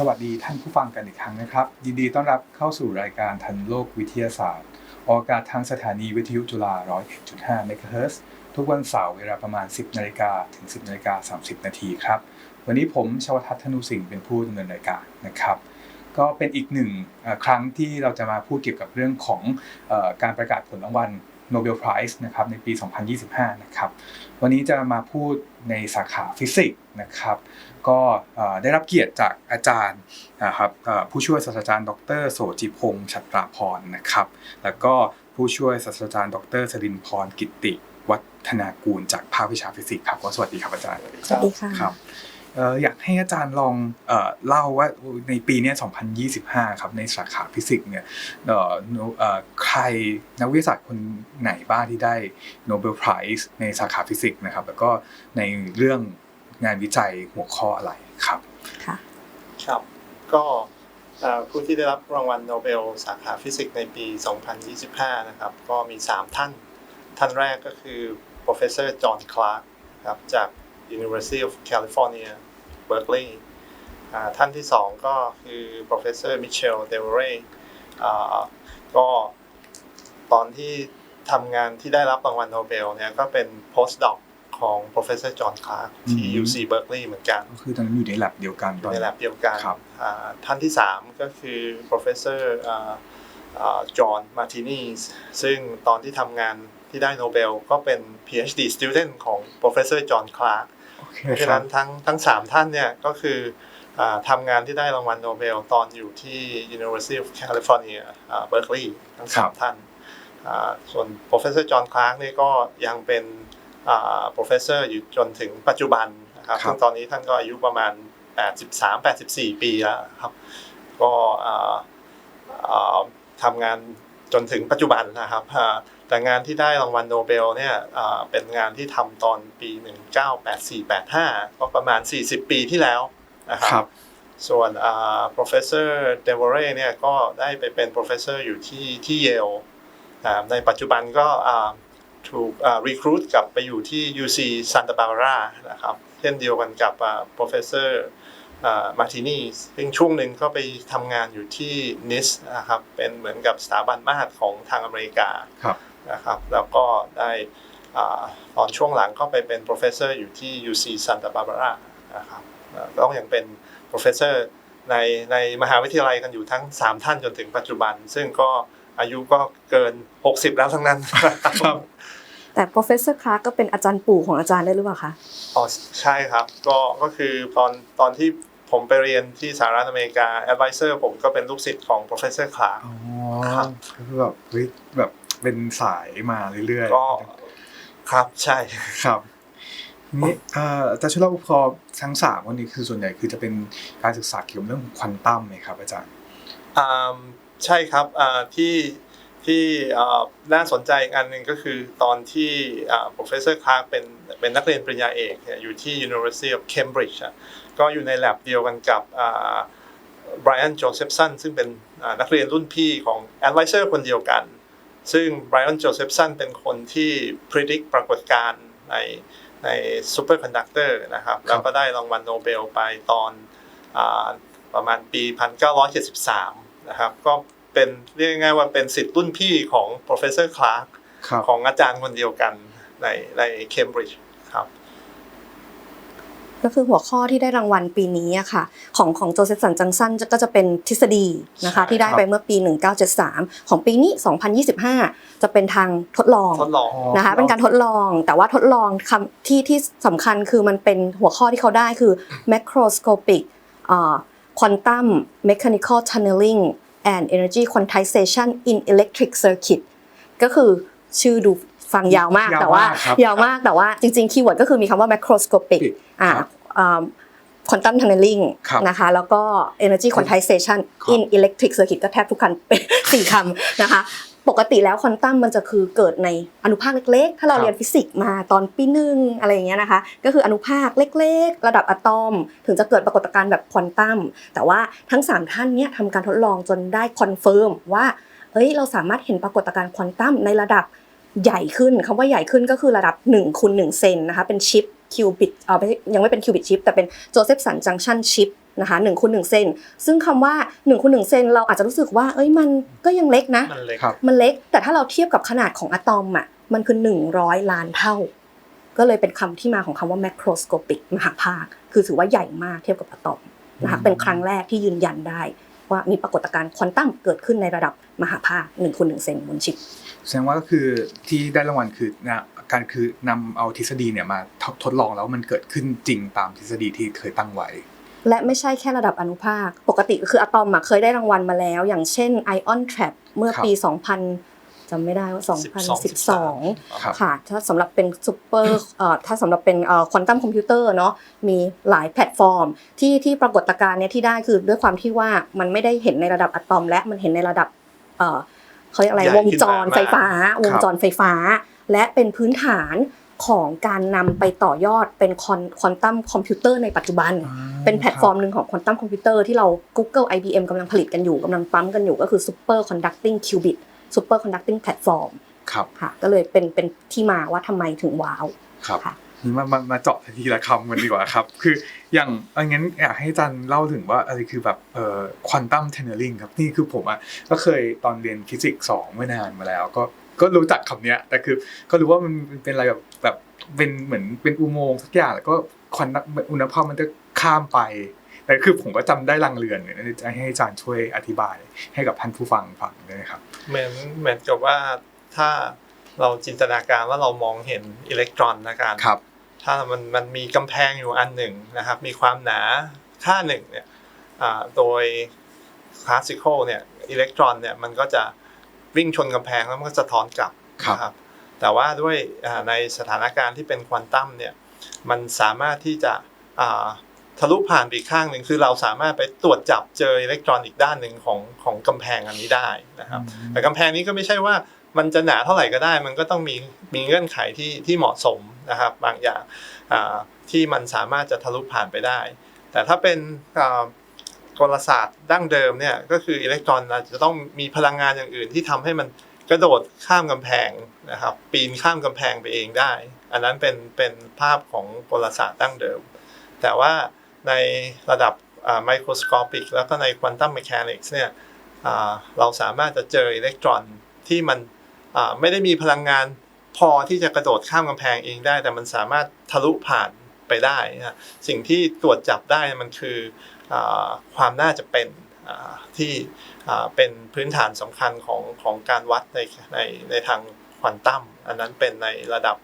สวัสดีท่านผู้ฟังกันอีกครั้งนะครับ ยินดีต้อนรับเข้าสู่รายการทันโลกวิทยาศาสตร์ออกอากาศทางสถานีวิทยุจุฬา 101.5 เมกะเฮิรตซ์ทุกวันเสาร์เวลาประมาณ 10 นาฬิกาถึง 10 นาฬิกา 30 นาทีครับ วันนี้ผมชวทัศน์ธนุสิงห์เป็นผู้ดำเนินรายการนะครับ ก็เป็นอีกหนึ่งครั้งที่เราจะมาพูดเกี่ยวกับเรื่องของการประกาศผลรางวัล โนเบลไพรส์นะครับในปี 2025 นะครับ วันนี้จะมาพูดในสาขาฟิสิกส์นะครับ ก็เอ่อได้รับเกียรติจากอาจารย์นะครับเอ่อผู้ช่วยศาสตราจารย์ ดรโสจิพงษ์ชัตราพรนะครับ แล้วก็ผู้ช่วยศาสตราจารย์ ดรสรินทร์พรกิตติวัฒนากูลจากภาควิชาฟิสิกส์ครับก็สวัสดีครับอาจารย์ สวัสดีค่ะครับเอ่ออยากให้อาจารย์ลองเอ่อเล่าว่าในปีเนี้ย2025 ครับ ในสาขาฟิสิกส์เนี่ยเอ่อเอ่อใครนักวิทยาศาสตร์คนไหนบ้างที่ได้โนเบลไพรส์ในสาขาฟิสิกส์นะครับ แล้วก็ในเรื่องงานวิจัยหัวข้ออะไรครับ ค่ะ ครับ ก็เอ่อผู้ที่ได้รับรางวัลโนเบลสาขาฟิสิกส์ในปี 2025 นะครับ ก็มี 3 ท่าน ท่านแรกก็คือ professor John Clark ครับจาก University of California Berkeley อ่าท่านที่2ก็คือ professor Michel Devoret อ่าก็ตอนที่ทำงานที่ได้รับรางวัลโนเบลเนี่ยก็เป็น postdoc ของ professor John Clark ที่อืม UC Berkeley เหมือนกัน ก็คือตอนนั้นอยู่ใน lab เดียวกันอยู่ใน lab เดียวกันครับอ่าท่านที่ 3 ก็คือ professor จอห์นมาร์ตินีสซึ่งตอนที่ทำงานที่ได้โนเบล ก็เป็น PhD student ของ professor จอ ห์นคลาร์กโอเคเพราะฉะครันั้บนทั้งทั้ง3ท่านเนี่ยก็คืออาทำงานที่ได้รางวัลโนเบลตอนอยู่ที่ University of California อ่า Berkeley ทั้งครับ3ท่านอ่าส่วน professor จอห์นคลาร์กนี่ก็ยังเป็นอ่า professor อยู่จนถึงปัจจุบันนะครับซึ่งตอนนี้ท่านก็อายุประมาณ 83-84 ปีแล้วครับ ก็อ่าอ่าทำงานจนถึงปัจจุบันนะครับอ่า แต่งานที่ได้รางวัลโนเบลเนี่ยอ่าเป็นงานที่ทำตอนปี 1984-85 ก็ประมาณ 40 ปีที่แล้วนะคครัรับบส่วนอ่า professor d e v o r e เนี่ยก็ได้ไปเป็น professor อยู่ที่ที่เยลในปัจจุบันก็อ่าถูกอ่า recruit กลับไปอยู่ที่ UC Santa Barbara นะครับ เช่นเดียวกันกับอ่า professor มาร์ตินีซึ่งช่วงหนึ่งก็ไปทำงานอยู่ที่นิสนะครับ เป็นเหมือนกับสถาบันมาตรของทางอเมริกาครับ นะครับแล้วก็ได้อาตอนช่วงหลังก็ไปเป็น professor อยู่ที่ UC Santa Barbara นะครับอ่าก็ยังเป็น professor ในในมหาวิทยาลัยกันอยู่ทั้ง 3 ท่านจนถึงปัจจุบัน ซึ่งก็อายุก็เกิน 60 แล้วทั้งนั้นครับแต่ professor Clark ก็เป็นอาจารย์ปู่ของอาจารย์ได้หรือเปล่าคะอ๋อใช่ครับก็ก็คือตอนตอนที่ผมไปเรียนที่สหรัฐอเมริกา advisor ผมก็เป็นลูกศิษย์ของ professor Clark อ๋อครับก็คือแบบเฮ้ยแบบ เป็นสายมาเรื่อยก็ครับใช่ครับนี่เอ่ออาจารย์ช่วยเล่าพอทั้งสามวันนี้คือส่วนใหญ่คือจะเป็นการศึกษาเกี่ยวกับเรื่องของควอนตัมไหมครับอาจารย์อ่าใช่ครับอ่าที่ที่อ่าน่าสนใจอีกอันหนึ่งก็คือตอนที่อ่า professor Clark เป็นเป็นนักเรียนปริญญาเอกเนี่ยอยู่ที่ University of Cambridge อะก็อยู่ใน lab เดียวกันกับอ่า Brian Josephson ซึ่งเป็นอ่านักเรียนรุ่นพี่ของ advisor คนเดียวกัน ซึ่ง Brian Josephson เป็นคนที่ predict ปรากฏการณ์ในใน superconductor นะครับแล้วก็ได้รางวัลโนเบลไปตอนอาประมาณปี 1973 นะครับ ก็เป็นเรียกง่ายๆว่าเป็นสิทธิ์รุ่นพี่ของ professor Clark ครับของอาจารย์คนเดียวกันในใน Cambridge ครับ ก็คือหัวข้อที่ได้รางวัลปีนี้อะค่ะ ของของโจเซฟสันจังสันก็จะเป็นทฤษฎีนะคะใช่ที่ได้ไปเมื่อปี 1973 ของปีนี้ 2025 จะเป็นทางทดลองทดลองนะคะเป็นการทดลองแต่ว่าทดลองคำที่ที่สำคัญคือมันเป็นหัวข้อที่เขาได้คือ macroscopic อ่า quantum mechanical tunneling and energy quantization in electric circuit ก็คือชื่อดูฟังยาวมากยาวแต่ว่ามากครับยาวมากแต่ว่าจริงๆ คีย์เวิร์ดก็คือมีคำว่า macroscopic อ่า ครับอ่า quantum tunneling ครับนะคะแล้วก็ energy quantization ครับ in electric circuit ก็แทบทุกคันเป็นสี่คำนะคะปกติแล้วควอนตัมมันจะคือเกิดในอนุภาคเล็กๆ ถ้าเราครับเรียนฟิสิกส์มาตอนปีหนึ่งอะไรอย่างเงี้ยนะคะ ก็คืออนุภาคเล็กๆ ระดับอะตอม ถึงจะเกิดปรากฏการณ์แบบควอนตัม แต่ว่าทั้ง 3 ท่านเนี้ยทำการทดลองจนได้คอนเฟิร์มว่าเอ้ยเราสามารถเห็นปรากฏการณ์ควอนตัมในระดับใหญ่ขึ้นคำว่าใหญ่ขึ้นก็คือระดับ1คูณ1เซนนะคะเป็นชิป คิวบิตเออไม่ใช่ยังไม่เป็นคิวบิตชิปแต่เป็นโจเซฟสันจังชันชิปนะคะ1คูณ1เซนซึ่งคำว่า1คูณ1เซนเราอาจจะรู้สึกว่า เอ้ยมันก็ยังเล็กนะ มันเล็กครับมันเล็ก แต่ถ้าเราเทียบกับขนาดของอะตอมอะมันคือ 100 ล้านเท่า ก็เลยเป็นคำที่มาของคำว่า macroscopic มหาภาค คือถือว่าใหญ่มากเทียบกับอะตอมนะคะอืมเป็นครั้งแรกที่ยืนยันได้ ว่ามีปรากฏการณ์ควอนตัมเกิดขึ้นในระดับมหาภาค1คูณ1เซนบนชิปแสดงว่าก็คือที่ได้รางวัลคือนะ การคือนำเอาทฤษฎีเนี่ยมาทดทดลองแล้วมันเกิดขึ้นจริงตามทฤษฎีที่เคยตั้งไว้ และไม่ใช่แค่ระดับอนุภาค ปกติก็คืออะตอมอะเคยได้รางวัลมาแล้ว อย่างเช่น Ion Trap เมื่อปี 2000จำไม่ได้ว่า 2012ครับค่ะ ถ้าสำหรับเป็นซูเปอร์เอ่อถ้าสำหรับเป็นเอ่อควอนตัมคอมพิวเตอร์เนาะ มีหลายแพลตฟอร์ม ที่ที่ปรากฏการณ์เนี้ยที่ได้คือด้วยความที่ว่ามันไม่ได้เห็นในระดับอะตอม และมันเห็นในระดับ เอ่อเขาเรียกอะไรใหญ่วงขึ้นจรมากไฟฟ้า วงจรไฟฟ้า และเป็นพื้นฐานของการนำไปต่อยอดเป็นควอนตัมคอมพิวเตอร์ในปัจจุบัน เป็นแพลตฟอร์มหนึ่งของควอนตัมคอมพิวเตอร์ที่เรา Google IBM กำลังผลิตกันอยู่กำลังปั๊มกันอยู่ก็คือ Super Conducting Qubit Super Conducting Platform ครับค่ะก็เลยเป็นเป็นที่มาว่าทำไมถึงว้าวครับค่ะมามามาเจาะทีละคำกันดีกว่าครับ คือ อย่างอันงั้นอยากให้อาจันเล่าถึงว่าอะไรคือแบบเอ่อควอนตัมเทนเนอร์ลิงครับนี่คือผมอะก็เคยตอนเรียนฟิสิกส์สองเมื่อนานมาแล้ว ก็ก็รู้จักคำเนี้ย แต่คือก็รู้ว่ามันเป็นอะไรแบบแบบเป็นเหมือนเป็นอุโมงค์สักอย่างแล้วก็ควันอุณหภูมิมันจะข้ามไปแต่คือผมก็จำได้ลังเรือนเนี่ยจะให้อาจารย์ช่วยอธิบายให้กับท่านผู้ฟังฟังด้วยนะครับ เหมือนเหมือนกับว่าถ้าเราจินตนาการว่าเรามองเห็นอิเล็กตรอนนะการครับ ถ้ามันมันมีกำแพงอยู่อันหนึ่งนะครับ มีความหนาค่าหนึ่งเนี่ยอ่าโดยคลาสสิคอลเนี่ยอิเล็กตรอนเนี่ยมันก็จะวิ่งชนกำแพงแล้วมันก็สะท้อนกลับครับนะครับ แต่ว่าด้วยอ่าในสถานการณ์ที่เป็นควอนตัมเนี่ยมันสามารถที่จะอ่าทะลุผ่านไปอีกข้างหนึ่งคือเราสามารถไปตรวจจับเจออิเล็กตรอนอีกด้านหนึ่งของของกำแพงอันนี้ได้นะครับ แต่กำแพงนี้ก็ไม่ใช่ว่ามันจะหนาเท่าไหร่ก็ได้ มันก็ต้องมีมีเงื่อนไขที่ที่เหมาะสม นะครับบางอย่างที่มันสามารถจะทะลุผ่านไปได้ แต่ถ้าเป็นกลศาสตร์ดั้งเดิมเนี่ยก็คืออิเล็กตรอนอาจจะต้องมีพลังงานอย่างอื่นที่ทำให้มันกระโดดข้ามกำแพงนะครับ ปีนข้ามกำแพงไปเองได้ อันนั้นเป็นเป็นภาพของกลศาสตร์ดั้งเดิม แต่ว่าในระดับไมโครสโคปิกแล้วก็ในควอนตัมเม h a นิกส์เนี่ยเราสามารถจะเจออิเล็กตรอนที่มันไม่ได้มีพลังงาน พอที่จะกระโดดข้ามกำแพงเองได้ แต่มันสามารถทะลุผ่านไปได้นะสิ่งที่ตรวจจับได้มันคืออาความน่าจะเป็นอ่าที่อ่าเป็นพื้นฐานสำคัญของของการวัดในในในทางควอนตัมอันนั้นเป็นในระดับ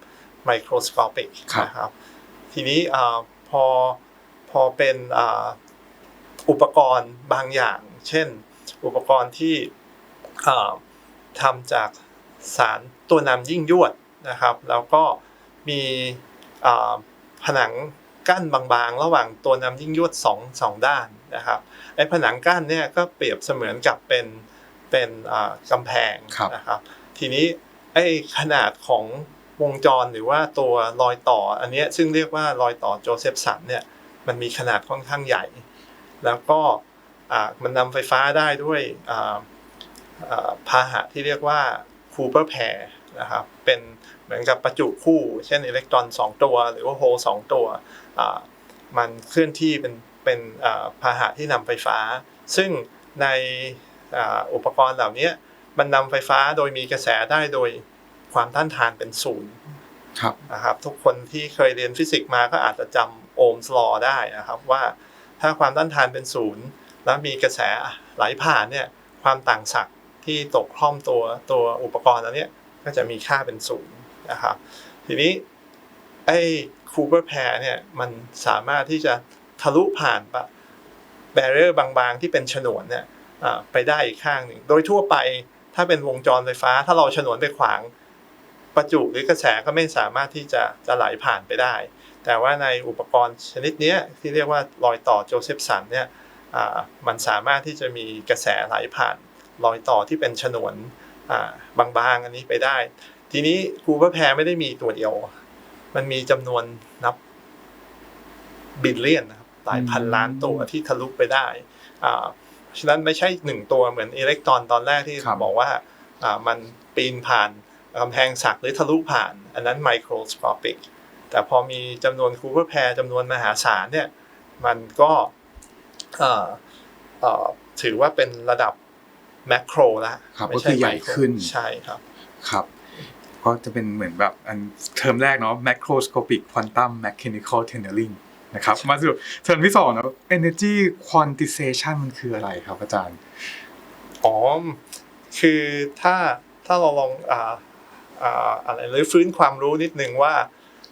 ไมโครสโคปิกครับนะครับ ทีนี้อาพอพอเป็นอ่าอุปกรณ์บางอย่าง เช่น อุปกรณ์ที่อ่าทำจากสารตัวนำยิ่งยวด นะครับแล้วก็มีอ่าผนังกั้นบางๆ ระหว่างตัวนำยิ่งยวดสองสองด้านนะครับไอ้ผนังกั้นเนี่ยก็เปรียบเสมือนกับเป็นเป็นอ่ากำแพงครับนะครับ ทีนี้ไอ้ขนาดของวงจรหรือว่าตัวรอยต่ออันเนี้ยซึ่งเรียกว่ารอยต่อโจเซฟสันเนี่ยมันมีขนาดค่อนข้างใหญ่ แล้วก็อ่ามันนำไฟฟ้าได้ด้วยอ่าอ่าพาหะที่เรียกว่าคูเปอร์แพรนะครับเป็น เหมือนกับประจุคู่ เช่นอิเล็กตรอน 2 ตัว หรือว่าโฮลสองตัวอ่ามันเคลื่อนที่เป็นเป็นอ่าพาหะที่นำไฟฟ้า ซึ่งในอ่าอุปกรณ์เหล่านี้มันนำไฟฟ้าโดยมีกระแสได้โดยความต้านทานเป็นศูนย์ครับนะครับทุกคนที่เคยเรียนฟิสิกส์มาก็อาจจะจำโอห์มส์ลอได้นะครับว่าถ้าความต้านทานเป็นศูนย์แล้วมีกระแสไหลผ่านเนี่ยความต่างศักย์ที่ตกคล่อมตัวตัวอุปกรณ์อันเนี้ยก็จะมีค่าเป็นศูนย์ นะครับ ทีนี้ไอ้คูเปอร์แพรเนี่ยมันสามารถที่จะทะลุผ่านปะแบเรอร์บางๆ ที่เป็นฉนวนเนี่ยไปได้อีกข้างหนึ่ง โดยทั่วไปถ้าเป็นวงจรไฟฟ้า ถ้าเราฉนวนไปขวางประจุหรือกระแสก็ไม่สามารถที่จะจะไหลผ่านไปได้ แต่ว่าในอุปกรณ์ชนิดนี้ที่เรียกว่ารอยต่อโจเซฟสันเนี่ยมันสามารถที่จะมีกระแสไหลผ่านรอยต่อที่เป็นฉนวนบางๆอันนี้ไปได้ ทีนี้คูเปอร์แพรไม่ได้มีตัวเดียว มันมีจำนวนนับบิลเลียนนะครับหลายพันล้านตัวที่ทะลุไปได้อ่าฉะนั้นไม่ใช่หนึ่งตัวเหมือนอิเล็กตรอนตอนแรกที่ครับบอกว่าอ่ามันปีนผ่านกำแพงศักดิ์หรือทะลุผ่าน อันนั้นไมโครสโคปิกแต่พอมีจำนวนคูเปอร์แพรจำนวนมหาศาลเนี่ย มันก็เอ่อเอ่อถือว่าเป็นระดับแมกโรแล้วครับไม่ก็คือใหญ่ไมโครขึ้นใช่ครับ ครับ ก็จะเป็นเหมือนแบบอันเทอมแรกเนาะ macroscopic quantum mechanical tunneling นะครับมาสู่เทอมที่สองนะ energy quantization มันคืออะไรครับอาจารย์อ๋อคือถ้าถ้าเราลองอ่าอ่าอะไรหรือฟื้นความรู้นิดนึงว่า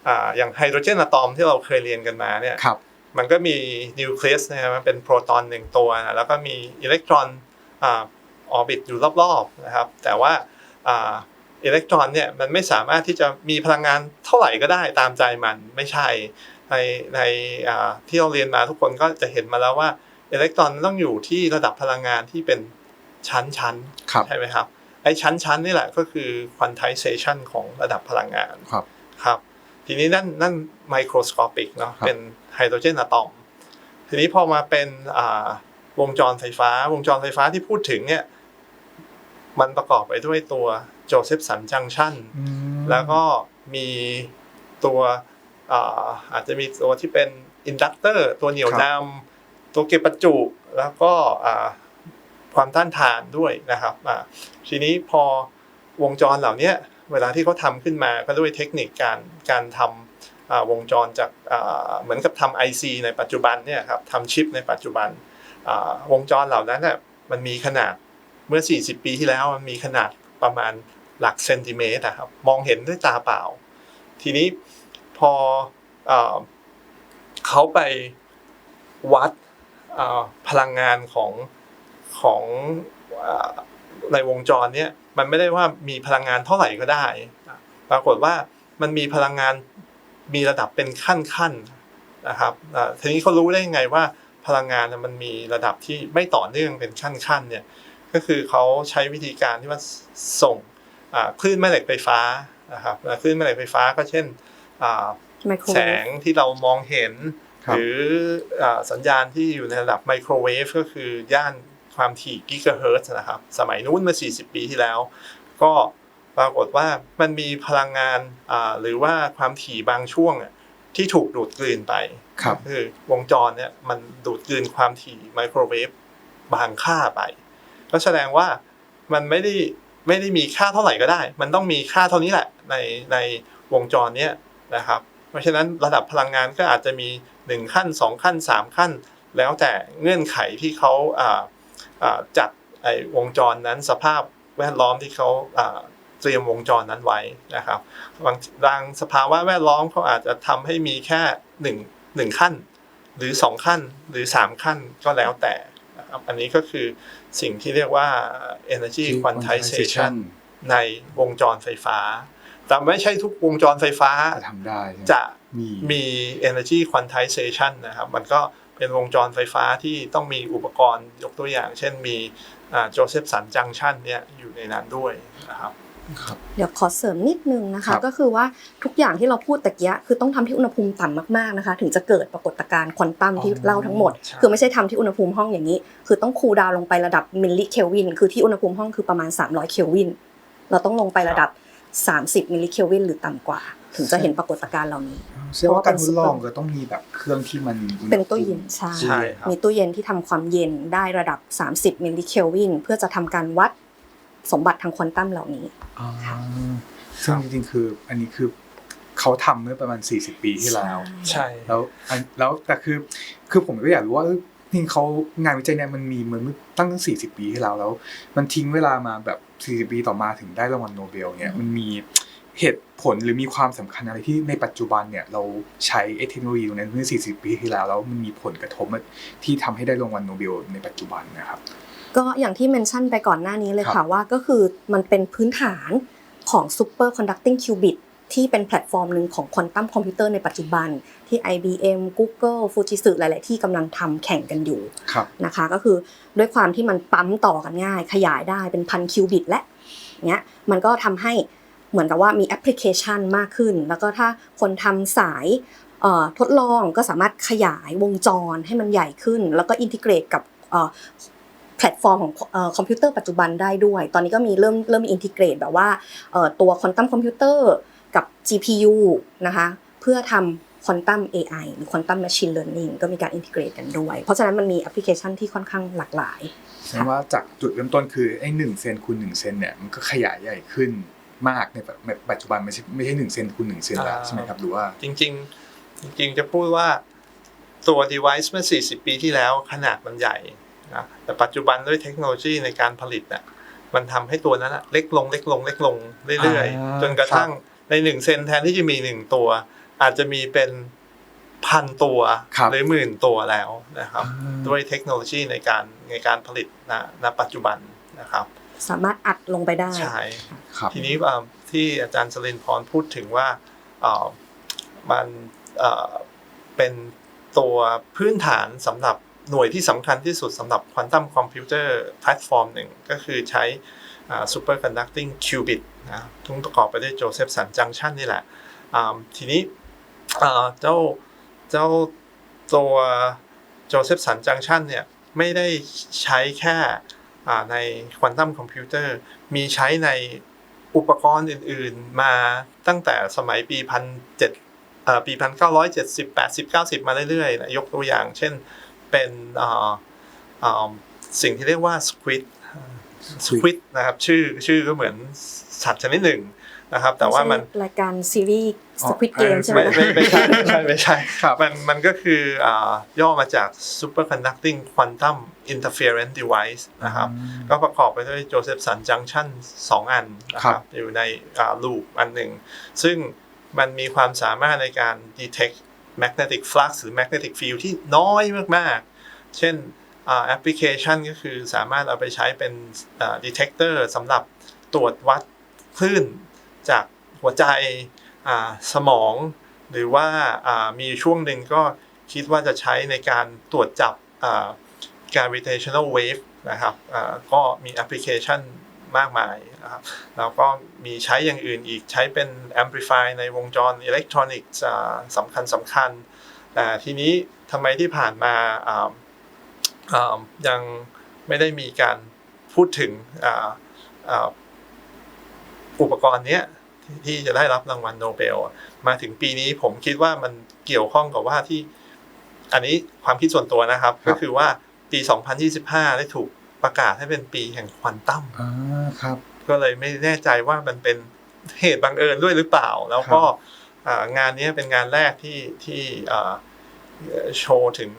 อ่าอย่างไฮโดรเจนอะตอมที่เราเคยเรียนกันมาเนี่ยครับมันก็มีนิวเคลียสนะครับมันเป็นโปรตอนหนึ่งตัวนะแล้วก็มีอิเล็กตรอนอ่าออร์บิทอยู่รอบๆนะครับ แต่ว่า อ่าอิเล็กตรอนเนี่ยมันไม่สามารถที่จะมีพลังงานเท่าไหร่ก็ได้ตามใจมันไม่ใช่ ในในอ่าที่เราเรียนมาทุกคนก็จะเห็นมาแล้วว่าอิเล็กตรอนต้องอยู่ที่ระดับพลังงานที่เป็นชั้นชั้นๆครับใช่ไหมครับไอ้ชั้นชั้นๆนี่แหละก็คือ quantization ของระดับพลังงานครับครับ ทีนี้นั่นนั่นไมโครสโคปิกเนาะครับเป็นไฮโดรเจนอะตอมทีนี้พอมาเป็นอ่าวงจรไฟฟ้า วงจรไฟฟ้าที่พูดถึงเนี่ย มันประกอบไปด้วยตัวโจเซฟสันจังชันอืมแล้วก็มีตัวอ่าอาจจะมีตัวที่เป็นอินดักเตอร์ตัวเหนี่ยวนำตัวเก็บประจุแล้วก็อ่าความต้านทานด้วยนะครับอ่าทีนี้พอวงจรเหล่าเนี้ยเวลาที่เขาทำขึ้นมาก็ด้วยเทคนิคการการทำอ่าวงจรจากอ่าเหมือนกับทำ IC ในปัจจุบันเนี่ยครับทำชิปในปัจจุบันอ่าวงจรเหล่านั้นน่ะมันมีขนาด เมื่อ 40 ปีที่แล้วมันมีขนาดประมาณหลักเซนติเมตรนะครับมองเห็นด้วยตาเปล่า ทีนี้พอเอเขาไปวัดพลังงานของของอในวงจรเนี่ยมันไม่ได้ว่ามีพลังงานเท่าไหร่ก็ได้ ปรากฏว่ามันมีพลังงานมีระดับเป็นขั้นๆนะครับทีนี้เขารู้ได้ยังไงว่าพลังงานมันมีระดับที่ไม่ต่อเนื่องเป็นขั้นๆเนี่ย ก็คือเขาใช้วิธีการที่ว่าส่งอ่าคลื่นแม่เหล็กไฟฟ้านะครับอ่าคลื่นแม่เหล็กไฟฟ้าก็เช่นอ่าไมโครแสงที่เรามองเห็นครับหรืออ่าสัญญาณที่อยู่ในระดับไมโครเวฟก็คือย่านความถี่กิกะเฮิรตซ์นะครับ สมัยนู้นเมื่อ 40 ปีที่แล้ว ก็ปรากฏว่ามันมีพลังงานอ่าหรือว่าความถี่บางช่วงอะที่ถูกดูดกลืนไปครับคือวงจรเนี่ยมันดูดกลืนความถี่ไมโครเวฟบางค่าไป ก็แสดงว่ามันไม่ได้ไม่ได้มีค่าเท่าไหร่ก็ได้ มันต้องมีค่าเท่านี้แหละในในวงจรเนี้ยนะครับ เพราะฉะนั้นระดับพลังงานก็อาจจะมี 1 ขั้น 2 ขั้น 3 ขั้น แล้วแต่เงื่อนไขที่เขาาาจัดไอ้วงจรนั้นสภาพแวดล้อมที่เขาาเตรียมวงจรนั้นไว้นะครับบางบางสภาวะแวดล้อมเขาอาจจะทำให้มีแค่หนึ่งหนึ่งขั้น หรือ 2 ขั้นหรือ 3 ขั้นก็แล้วแต่นะครับอันนี้ก็คือ สิ่งที่เรียกว่า energy quantization ในวงจรไฟฟ้า แต่ไม่ใช่ทุกวงจรไฟฟ้าจะทำได้ใช่ไหมจะมีมี energy quantization นะครับ มันก็เป็นวงจรไฟฟ้าที่ต้องมีอุปกรณ์ยกตัวอย่าง เช่นมีโจเซฟสันจังชันเนี่ยอยู่ในนั้นด้วยนะครับครับ เดี๋ยวขอเสริมนิดนึงนะครัคะบก็คือว่าทุกอย่างที่เราพูดตะกี้คือต้องทำที่อุณหภูมิต่ำมากๆนะคะ ถึงจะเกิดปรากฏการณ์ควอนตัมที่เล่าทั้งหมดใช่คือไม่ใช่ทำที่อุณหภูมิห้องอย่างนี้ คือต้องคูลดาวน์ลงไประดับมิลลิเคลวิน คือที่อุณหภูมิห้องคือประมาณ 300 เคลวิน เราต้องลงไประดับ 30 มิลลิเคลวิน หรือต่ำกว่า ถึงจะเห็นปรากฏการณ์เหล่านี้แสดงว่าการทดลองก็ต้องมีแบบเครื่องที่มันอุณหภูมิเป็นตู้เย็นใช่ใช่ครับมีตู้เย็นที่ทำความเย็นได้ระดับ 30 มิลลิเคลวิน เพื่อจะทำการวัด สมบัติทางควอนตัมเหล่านี้อ่าซึ่งจริงๆคืออันนี้คือเขาทำเมื่อประมาณ 40 ปีที่แล้ว ใช่แล้วอันแล้วแต่คือคือผมก็อยากรู้ว่าเอ้ยนี่เขางานวิจัยเนี่ยมันมีเหมือนตั้งตั้ง 40 ปีที่แล้วแล้ว มันทิ้งเวลามาแบบ 40 ปีต่อมาถึงได้รางวัลโนเบลเนี่ยมันมีเหตุผลหรือมีความสำคัญอะไรที่ในปัจจุบันเนี่ยเราใช้ไอ้เทคโนโลยีตรงนั้นเมื่อ 40 ปีที่แล้วแล้วมันมีผลกระทบที่ทำให้ได้รางวัลโนเบลในปัจจุบันนะครับ ก็อย่างที่เมนชั่นไปก่อนหน้านี้เลยครัค่ะบว่าก็คือมันเป็นพื้นฐานของ Super Conducting Qubit ที่เป็นแพลตฟอร์มหนึ่งของควอนตัมคอมพิวเตอร์ในปัจจุบัน ที่ IBM Google Fujitsu หลาย ๆ ที่กำลังทำแข่งกันอยู่ครับนะคะ ก็คือด้วยความที่มันปั๊มต่อกันง่าย ขยายได้เป็นพันคิวบิตและเนี้ยมันก็ทำให้เหมือนกับว่ามีแอปพลิเคชันมากขึ้น แล้วก็ถ้าคนทำสายเอ่อทดลองก็สามารถขยายวงจรให้มันใหญ่ขึ้น แล้วก็อินทิเกรตกับเอ่อ แพลตฟอร์มของเอ่อคอมพิวเตอร์ปัจจุบันได้ด้วย ตอนนี้ก็มีเริ่มเริ่มมีอินทิเกรตแบบว่าเอ่อตัวควอนตัมคอมพิวเตอร์กับ GPU นะคะเพื่อทควอนตัม AI หรือควอนตัมแมชชีนเลอร์นิ่งก็มีการอินทิเกรตกันด้วย เพราะฉะนั้นมันมีแอปพลิเคชันที่ค่อนข้างหลากหลายแสดงว่าจากจุดเริ่มต้นคือไอ้หนึ่งเซนคูณหนึ่งเซนเนี่ยมันก็ขยายใหญ่ขึ้นมากในแบบปัจจุบันไม่ใช่ไม่ใช่หนึ่งเซนคูณหนึ่งเซนแล้วอ่าใช่ไหมครับหรือว่า จริง ๆ จริง ๆ จะพูดว่าตัว device เมื่อ 40 ปีที่แล้วขนาดมันใหญ่ นะแต่ปัจจุบันด้วยเทคโนโลยีในการผลิตน่ะมันทำให้ตัวนั้นน่ะเล็กลงเล็กลงเล็กลงเรื่อยอ่าๆจนกระทั่งในหนึ่งเซนแทนที่จะมีหนึ่งตัว อาจจะมีเป็นพันตัวครับหรือหมื่นตัวแล้วนะครับอ่าด้วยเทคโนโลยีในการในการผลิตณณปัจจุบันนะครับ สามารถอัดลงไปได้ใช่ครับทีนี้อ่าที่อาจารย์สลินพรพูดถึงว่าอ่ามันอ่าเป็นตัวพื้นฐานสำหรับ หน่วยที่สำคัญที่สุดสำหรับควอนตัมคอมพิวเตอร์แพลตฟอร์มหนึ่งก็คือใช้ super conducting qubit นะทุกประกอบไปด้วยโจเซฟสันจังชันนี่แหละทีนี้เจ้าเจ้าตัวโจเซฟสันจังชันเนี่ยไม่ได้ใช้แค่ในควอนตัมคอมพิวเตอร์มีใช้ในอุปกรณ์อื่น ๆ มาตั้งแต่สมัยปีพันเจ็ดปีพันเก้าร้อยเจ็ดสิบแปดสิบเก้าสิบมาเรื่อยๆนะยกตัวอย่าง เช่น เป็นอ่าอ่าสิ่งที่เรียกว่า squid squid นะครับชื่อชื่อก็เหมือนสัตว์ชนิดหนึ่นึ่งนะครับ แต่ว่ามันไใช่รายการซีรีส์อ๋อ Squid Game ใช่ไหมไม่ไม่ไม่ใช่ไม่ใช่ไม่ใช่ครับมันมันก็คืออ่าย่อมาจาก superconducting quantum interference device นะครับ ก็ประกอบไปด้วยโจเซฟสันจังชันสองอันนะคครัรับบอยู่ในลูปอันหนึ่ง ซึ่งมันมีความสามารถในการ detect magnetic flux หรือ magnetic field ที่น้อยมากๆ เช่นแอปพลิเคชันก็คือสามารถเอาไปใช้เป็นอ่า detector สำหรับตรวจวัดคลื่นจากหัวใจสมอง หรือว่ามีช่วงหนึ่งก็คิดว่าจะใช้ในการตรวจจับอ่า gravitational wave นะครับก็มีแอปพลิเคชัน มากมายนะครับแล้วก็มีใช้อย่างอื่นอีกใช้เป็น amplify ในวงจรอิเล็กทรอนิกส์อ่าสำคัญสำคัญแต่ทีนี้ทำไมที่ผ่านมาอ่าอ่ายังไม่ได้มีการพูดถึงอ่าอ่าอุปกรณ์เนี้ยที่ที่จะได้รับรางวัลโนเบล มาถึงปีนี้ผมคิดว่ามันเกี่ยวข้องกับว่าที่ อันนี้ความคิดส่วนตัวนะครับครับก็คือว่าปี 2025 ได้ถูก ประกาศให้เป็นปีแห่งควอนตัมอ่าครับ ก็เลยไม่แน่ใจว่ามันเป็นเหตุบังเอิญด้วยหรือเปล่า แล้วก็อ่างานนี้เป็นงานแรกที่ที่อ่าโชว์ถึง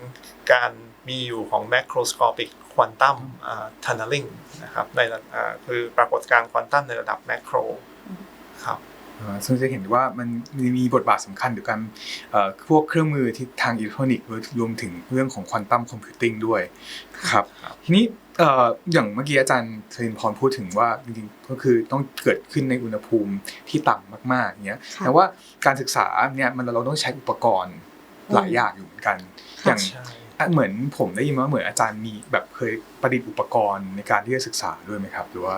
การมีอยู่ของ macroscopic quantum อ่า tunneling นะครับในระอ่าคือปรากฏการณ์ควอนตัมในระดับ macro ครับอ่าซึ่งจะเห็นว่ามันมีมีบทบาทสำคัญเกี่ยวกับเอ่อพวกเครื่องมือที่ทางอิเล็กทรอนิกส์รวมถึงเรื่องของควอนตัมคอมพิวติ้งด้วยครับครับทีนี้เอ่ออย่างเมื่อกี้อาจารย์ธรินพรพูดถึงว่าจริงๆก็คือต้องเกิดขึ้นในอุณหภูมิที่ต่ำมากๆอย่างเงี้ยค่ะแต่ว่าการศึกษาเนี่ยมันเราต้องใช้อุปกรณ์หลายอย่างอยู่เหมือนกันค่ะอย่างใช่อะเหมือนผมได้ยินว่าเหมือนอาจารย์มีแบบเคยประดิษฐ์อุปกรณ์ในการที่จะศึกษาด้วยไหมครับ หรือว่า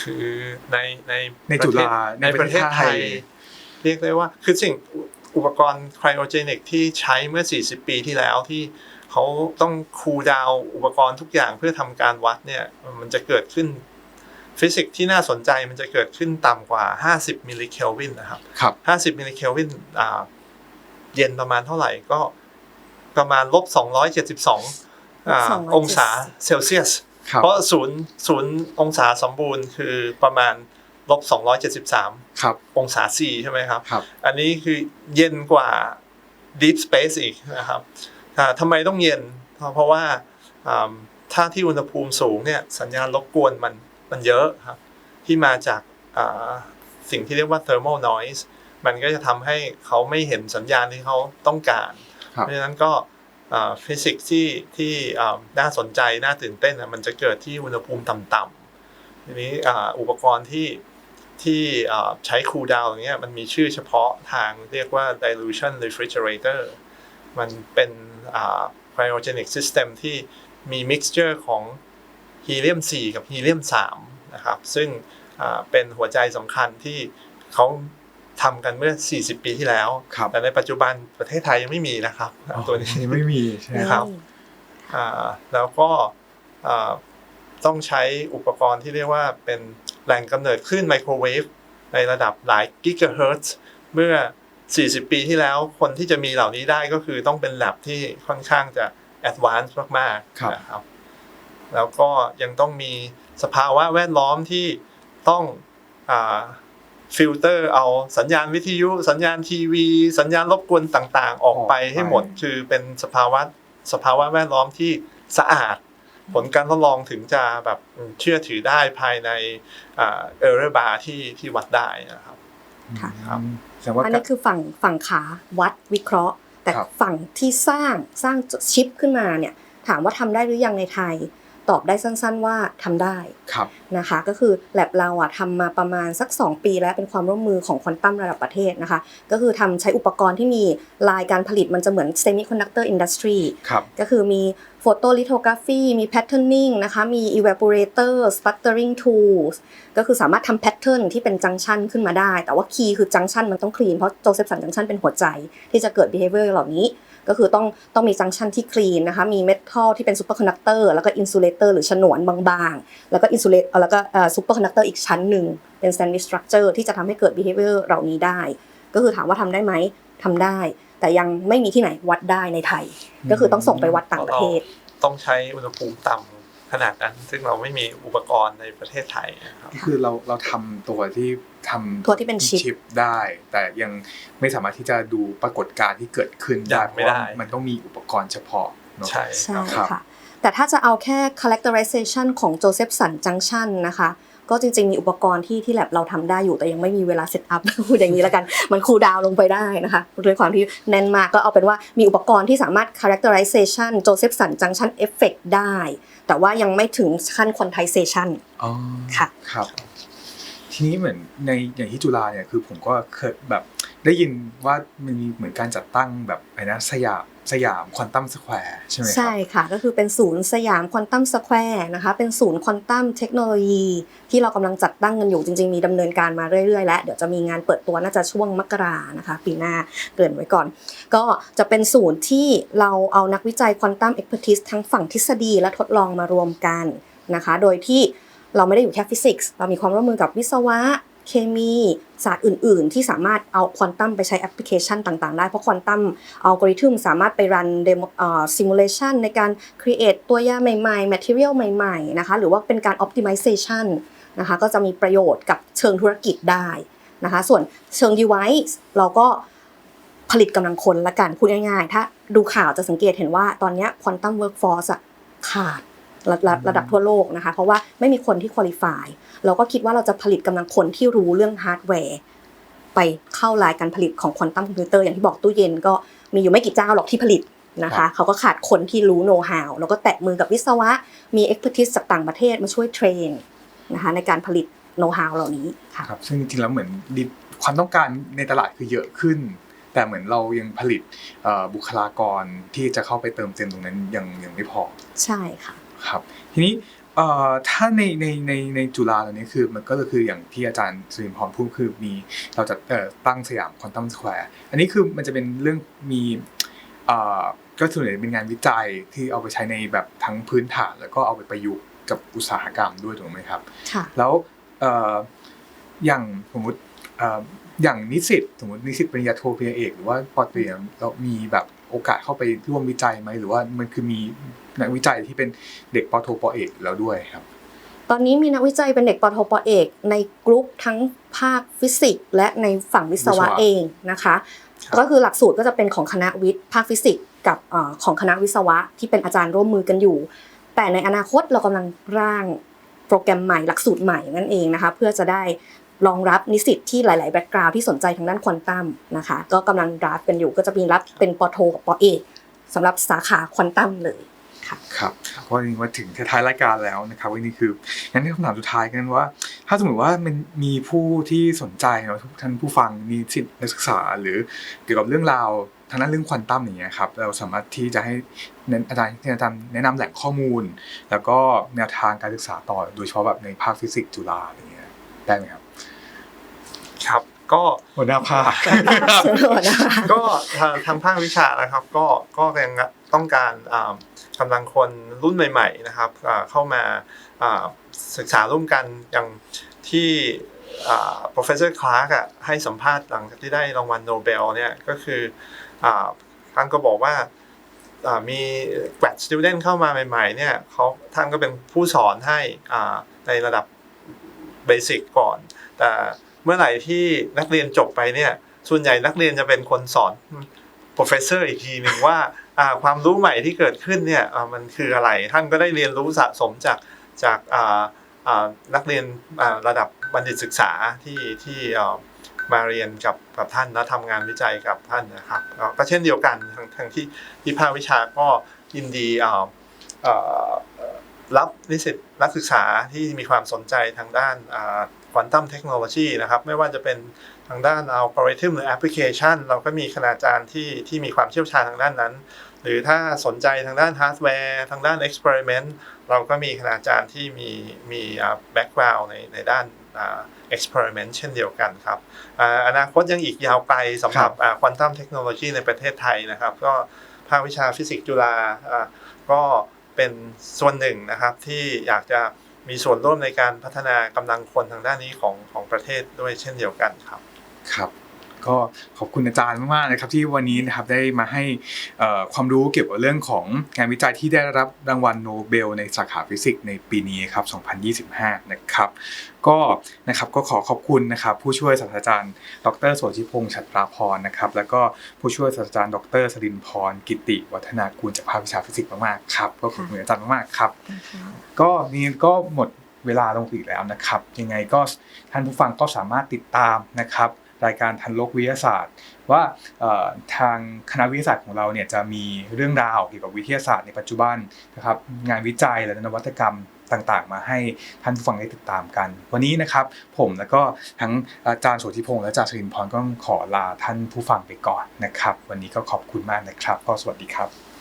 คือในในในจุฬาในประเทศไทย เรียกได้ว่าคือสิ่งอุปกรณ์ไครโอเจนิกที่ใช้เมื่อ 40 ปีที่แล้วที่ เขาต้องคูลดาวน์อุปกรณ์ทุกอย่างเพื่อทำการวัดเนี่ยมันจะเกิดขึ้นฟิสิกส์ที่น่าสนใจมันจะเกิดขึ้นต่ำกว่า 50 มิลลิเคลวินนะครับครับ50 มิลลิเคลวินอ่าเย็นประมาณเท่าไหร่ก็ประมาณลบ 272อ่า270องศาเซลเซียสครับเพราะศูนย์ศูนย์องศาสมบูรณ์คือประมาณลบ 273ครับองศา C ใช่ไหมครับครับ อันนี้คือเย็นกว่า Deep Space อีกนะครับ อ่าทำไมต้องเย็น เพราะว่าอ่าถ้าที่อุณหภูมิสูงเนี่ยสัญญาณรบกวนมันมันเยอะครับที่มาจากอ่าสิ่งที่เรียกว่า thermal noise มันก็จะทำให้เขาไม่เห็นสัญญาณที่เขาต้องการครับเพราะฉะนั้นก็ฟิสิกส์ที่ที่อ่าน่าสนใจน่าตื่นเต้นนะมันจะเกิดที่อุณหภูมิต่ำๆทีนี้อ่าอุปกรณ์ที่ที่อ่าใช้คูลดาวน์อย่างเงี้ยมันมีชื่อเฉพาะทางเรียกว่า dilution refrigerator มันเป็น อ่า cryogenic system ที่มี mixture ของฮีเลียม 4 กับฮีเลียม 3 นะครับ ซึ่งอ่าเป็นหัวใจสำคัญที่เขาทำกันเมื่อ 40 ปีที่แล้วครับแต่ในปัจจุบันประเทศไทยยังไม่มีนะครับ ตัวนี้ยังไม่มีใช่ไหมนะคครัรับบอ่าแล้วก็อ่าต้องใช้อุปกรณ์ที่เรียกว่าเป็นแหล่งกำเนิดคลื่นไมโครเวฟในระดับหลายกิกะเฮิรตซ์เมื่อ 40 ปีที่แล้วคนที่จะมีเหล่านี้ได้ก็คือต้องเป็น lab ที่ค่อนข้างจะแอดวานซ์มากครับๆนะครับ แล้วก็ยังต้องมีสภาวะแวดล้อมที่ต้องอาฟิลเตอร์เอาสัญญาณวิทยุ สัญญาณทีวี สัญญาณรบกวนต่างๆ ออกไปให้หมดคือเป็นสภาวะสภาวะแวดล้อมที่สะอาด ผลการทดลองถึงจะแบบเชื่อถือได้ภายในเออร์เรบาร์ที่ที่วัดได้นะครับ ค่ะครับแสดงว่าอันนี้คือฝั่งฝั่งขาวัดวิเคราะห์ แต่ครับฝั่งที่สร้างสร้างชิปขึ้นมาเนี่ยถามว่าทำได้หรือยังในไทย ตอบได้สั้นๆว่าทำได้ครับนะคะก็คือแ a บเราอะทำมาประมาณสัก 2 ปีแล้วเป็นความร่วมมือของควอนตัมระดับประเทศนะคะก็คือทำใช้อุปกรณ์ที่มีลายการผลิตมันจะเหมือน semiconductor industry ครับก็คือมี photolithography มี patterning นะคะมี evaporator sputtering tools ก็คือสามารถทำ pattern ที่เป็นจังชันขึ้นมาได้ แต่ว่า key คือจังชันมันต้อง clean เพราะโจเซฟสันจังชันเป็นหัวใจที่จะเกิด behavior เหล่านี้ ก็คือต้องต้องมีจังชันที่คลีนนะคะ มีเมทัลที่เป็นซูเปอร์คอนดักเตอร์แล้วก็อินซูเลเตอร์หรือฉนวนบางๆ แล้วก็อินซูเอ่อแล้วก็ซูเปอร์คอนดักเตอร์อีกชั้นหนึ่งเป็น sandwich structure ที่จะทำให้เกิด behavior เหล่านี้ได้ ก็คือถามว่าทำได้ไหมทำได้ แต่ยังไม่มีที่ไหนวัดได้ในไทย ก็คือต้องส่งไปวัดต่างประเทศ ต้องใช้อุณหภูมิต่ำ ขนาดนั้น ซึ่งเราไม่มีอุปกรณ์ในประเทศไทยนะครับก็คือเราเราทำตัวที่ทำตัวที่เป็นชิปปได้ แต่ยังไม่สามารถที่จะดูปรากฏการณ์ที่เกิดขึ้นได้ยังเพไม่ราะว่าได้มันต้องมีอุปกรณ์เฉพาะเนอะใช่ใช่ครับค่ะแต่ถ้าจะเอาแค่ characterization ของ Joseph Sun Junction นะคะ ก็จริง ๆ มีอุปกรณ์ที่ที่ lab เราทำได้อยู่แต่ยังไม่มีเวลาเซตอัพพูดอย่างนี้แล้วกันมันคูลดาวน์ลงไปได้นะคะด้วยความที่แน่นมากก็เอาเป็นว่ามีอุปกรณ์ที่สามารถ characterization Joseph Sun Junction effect ได้ แต่ว่ายังไม่ถึงขั้น quantization อ๋อค่ะครับ ทีนี้เหมือนในอย่างที่จุฬาเนี่ยคือผมก็เคยแบบได้ยินว่ามันมีเหมือนการจัดตั้งแบบอะไรนะสยาม สยามควอนตัมสแควร์ใช่ไหมครับ ใช่ค่ะก็คือเป็นศูนย์สยามควอนตัมสแควร์นะคะเป็นศูนย์ควอนตัมเทคโนโลยี ที่เรากำลังจัดตั้งกันอยู่จริง ๆ มีดำเนินการมาเรื่อยๆ แล้ว เดี๋ยวจะมีงานเปิดตัวน่าจะช่วงมกรานะคะ ปีหน้าเกรินไว้ก่อน ก็จะเป็นศูนย์ที่เราเอานักวิจัยควอนตัมเอ็กเพรติสทั้งฝั่งทฤษฎีและทดลองมารวมกันนะคะ โดยที่เราไม่ได้อยู่แค่ฟิสิกส์เรามีความร่วมมือกับวิศวะ เคมีศาสตร์อื่น ๆ ที่สามารถเอาควอนตัมไปใช้แอปพลิเคชันต่างๆ ได้ เพราะควอนตัมอัลกอริทึมสามารถไปรันเดโมซิมูเลชันในการ create ตัวยาใหม่ๆ material ใหม่ ๆ นะคะ หรือว่าเป็นการ optimization นะคะก็จะมีประโยชน์กับเชิงธุรกิจได้นะคะ ส่วนเชิง device เราก็ผลิตกำลังคนละกันพูดง่ายๆ ถ้าดูข่าวจะสังเกตเห็นว่าตอนนี้ควอนตัมเวิร์กฟอร์สขาด ระระระดับทั่วโลกนะคะ เพราะว่าไม่มีคนที่คุริฟายเราก็คิดว่าเราจะผลิตกำลังคนที่รู้เรื่องฮาร์ดแวร์ไปเข้ารายการผลิตของควอนตัมคอมพิวเตอร์อย่างที่บอกตู้เย็นก็มีอยู่ไม่กี่เจ้าหรอกที่ผลิตนะครัคะบเขาก็ขาดคนที่รู้โน้ตฮาวแล้วก็แตะมือกับวิศวะมีเอ็กเพรสติสจากต่างประเทศมาช่วยเทรนนะคะในการผลิตโน้ตฮาวเหล่านี้ค่ะครับซึ่งจริงๆแล้วเหมือนดิความต้องการในตลาดคือเยอะขึ้น แต่เหมือนเรายังผลิตเอ่อบุคลากรที่จะเข้าไปเติมเต็มตรงนั้นยังยังไม่พอใช่ค่ะ ครับ ทีนี้เอ่อถ้าในในในในจุฬาตอนนี้คือมันก็คืออย่างที่อาจารย์สุรินทร์พรพูดคือมีเราจะเอ่อตั้งสยามควอนตัมสแควร์อันนี้คือมันจะเป็นเรื่องมีเอ่อก็ส่วนใหญ่เป็นงานวิจัยที่เอาไปใช้ในแบบทั้งพื้นฐาน แล้วก็เอาไปประยุกต์กับอุตสาหกรรมด้วยถูกไหมครับค่ะแล้วเอ่ออย่างสมมติเอ่ออย่างนิสิตสมมตินิสิตปริญญาโทปริญญาเอกหรือว่าปอตรีเรามีแบบโอกาสเข้าไปร่วมวิจัยไหมหรือว่ามันคือมี นักวิจัยที่เป็นเด็กปอโทปอเอกแล้วด้วยครับ ตอนนี้มีนักวิจัยเป็นเด็กปโทปเอก ในกลุ่มทั้งภาคฟิสิกส์และในฝั่งวิศวะวิศวะเองนะคะครับก็คือหลักสูตรก็จะเป็นของคณะวิทย์ภาคฟิสิกส์กับเออของคณะวิศวะที่เป็นอาจารย์ร่วมมือกันอยู่ แต่ในอนาคตเรากำลังร่างโปรแกรมใหม่หลักสูตรใหม่นั่นเองนะคะ เพื่อจะได้รองรับนิสิตที่หลาย ๆ แบ็กกราวด์ที่สนใจทางด้านควอนตัมนะคะ ก็กำลังรับกันอยู่ก็จะมีรับเป็นปโทกับปเอกสำหรับสาขาควอนตัมเลย ครับก็นี่มาถึงท้ายรายการแล้วนะครับวันนี้คืองั้นคำถามสุดท้ายกันว่า ถ้าสมมติว่ามันมีผู้ที่สนใจเนาะทุกท่านผู้ฟังมีสิทธินักศึกษา หรือเกี่ยวกับเรื่องราวทางด้านเรื่องควอนตัมอย่างเงี้ยครับเราสามารถที่จะให้นะอาจารย์ที่อาจารย์แนะนำแหล่งข้อมูล แล้วก็แนวทางการศึกษาต่อโดยเฉพาะแบบในภาคฟิสิกส์จุฬาอะไรเงี้ยได้ไหมครับ ก็หัวหน้าภาคเชิญนะคะก็ทางทางภาควิชานะครับ ก็ก็ยังต้องการอ่ากำลังคนรุ่นใหม่ ๆ นะครับอ่าเข้ามาอ่าศึกษาร่วมกันอย่างที่อ่า professor Clark อะให้สัมภาษณ์หลังจากที่ได้รางวัลโนเบลเนี่ยก็คืออ่าท่านก็บอกว่าอ่ามี grad student เข้ามาใหม่ๆเนี่ยเขาท่านก็เป็นผู้สอนให้อ่าในระดับเบสิกก่อน แต่ เมื่อไหร่ที่นักเรียนจบไปเนี่ย ส่วนใหญ่นักเรียนจะเป็นคนสอน professor อีกทีหนึ่งว่าความรู้ใหม่ที่เกิดขึ้นเนี่ยมันคืออะไร ท่านก็ได้เรียนรู้สะสมจากจากนักเรียนระดับบัณฑิตศึกษาที่ที่มาเรียนกับกับท่านและทำงานวิจัยกับท่านนะครับ ก็เช่นเดียวกันทางทางที่ที่ภาควิชาก็ยินดีรับนิสิตนักศึกษาที่มีความสนใจทางด้าน ควอนตัมเทคโนโลยีนะครับไม่ว่าจะเป็นทางด้านอัลกอริทึมหรือแอปพลิเคชัน เราก็มีคณาจารย์ที่ที่มีความเชี่ยวชาญทางด้านนั้น หรือถ้าสนใจทางด้านฮาร์ดแวร์ทางด้านเอ็กซ์เพร์เมนต์เราก็มีคณาจารย์ที่มีมีแบ็กกราวน์ในในด้านเอ็กซ์เพร์เมนต์เช่นเดียวกันครับอนาคตยังอีกยาวไกลสำหรับควอนตัมเทคโนโลยีในประเทศไทยนะครับก็ภาควิชาฟิสิกส์จุฬาก็เป็นส่วนหนึ่งนะครับที่อยากจะ มีส่วนร่วมในการพัฒนากำลังคนทางด้านนี้ของของประเทศด้วยเช่นเดียวกันครับ ครับ ก็ขอบคุณอาจารย์มากๆนะครับที่วันนี้นะครับได้มาให้ความรู้เกี่ยวกับเรื่องของงานวิจัยที่ได้รับรางวัลโนเบล ในสาขาฟิสิกส์ในปีนี้ครับ 2025 นะครับ ก็นะครับก็ขอขอบคุณนะครับผู้ช่วยศาสตราจารย์ ดรโสชิพงษ์ฉัตราพรนะครับแล้วก็ผู้ช่วยศาสตราจารย์ ดรสรินพรกิติ วัฒนากูลจากภาควิชาฟิสิกส์มากๆครับก็ขอบคุณอาจารย์มากๆครับ ก็นี่ก็หมดเวลาลงอีกแล้วนะครับ ยังไงก็ท่านผู้ฟังก็สามารถติดตามนะครับ รายการทันโลกวิทยาศาสตร์ ว่าทางคณะวิทยาศาสตร์ของเราเนี่ยจะมีเรื่องราวเกี่ยวกับวิทยาศาสตร์ในปัจจุบันนะครับงานวิจัยและนวัตกรรมต่างๆ มาให้ท่านผู้ฟังได้ติดตามกัน วันนี้นะครับผมแล้วก็ทั้งอาจารย์โสธิพงษ์และอาจารย์ชรินพรก็ขอลาท่านผู้ฟังไปก่อนนะครับ วันนี้ก็ขอบคุณมากนะครับ ก็สวัสดีครับ